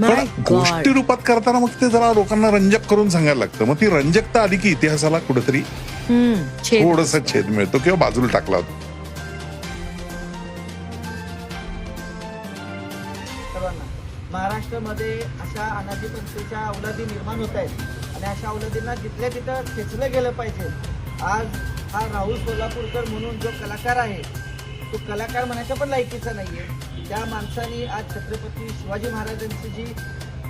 पण. गोष्टी रूपात करताना मग ते जरा लोकांना रंजक करून सांगायला लागतं. मग ती रंजकता आली की इतिहासाला कुठेतरी थोडस छेद मिळतो किंवा बाजूला टाकला होता. महाराष्ट्रामध्ये अशा अनाधिपंथीच्या अवलादी निर्माण होत आहेत. आणि अशा अवलादींना जिथल्या तिथं खेचलं गेलं पाहिजे. आज हा राहुल सोलापूरकर म्हणून जो कलाकार आहे तो कलाकार म्हणायच्या पण लायकीचा नाही आहे त्या माणसाने आज छत्रपती शिवाजी महाराजांची जी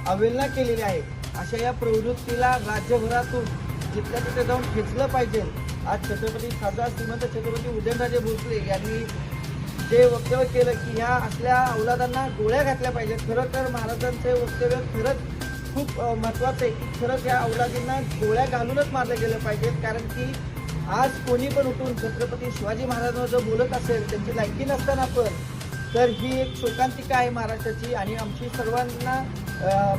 अवहेलना केलेली आहे अशा या प्रवृत्तीला राज्यभरातून जिथल्या तिथे जाऊन खेचलं पाहिजे आज छत्रपती खासदार श्रीमंत छत्रपती उदयनराजे भोसले यांनी जे वक्तव्य केलं की ह्या असल्या अवलादांना गोळ्या घातल्या पाहिजेत. खरं तर महाराजांचे वक्तव्य खरंच खूप महत्त्वाचं आहे की खरंच या अवलादींना गोळ्या घालूनच मारले गेले पाहिजेत. कारण की आज कोणी पण उठून छत्रपती शिवाजी महाराजांवर जर बोलत असेल त्यांची लायकी नसताना पण तर ही एक शोकांतिका आहे महाराष्ट्राची आणि आमची सर्वांना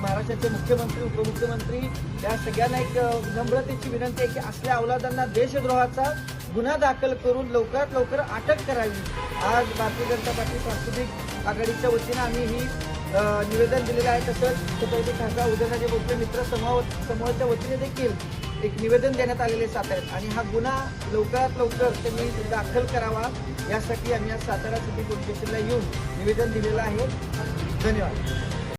महाराष्ट्राचे मुख्यमंत्री उपमुख्यमंत्री या सगळ्यांना एक नम्रतेची विनंती आहे की असल्या अवलादांना देशद्रोहाचा गुन्हा दाखल करून लवकरात लवकर अटक करावी. आज भारतीय जनता पार्टी सांस्कृतिक आघाडीच्या वतीनं आम्ही ही निवेदन दिलेलं आहे. तसंच छत्रपती खासदार उदयनराजे भोसले मित्र समूह समूहाच्या वतीने देखील एक निवेदन देण्यात आलेले साताऱ्यात आणि हा गुन्हा लवकरात लवकर त्यांनी दाखल करावा. यासाठी आम्ही आज सातारा सिटी पोलीस स्टेशनला येऊन निवेदन दिलेलं आहे. धन्यवाद.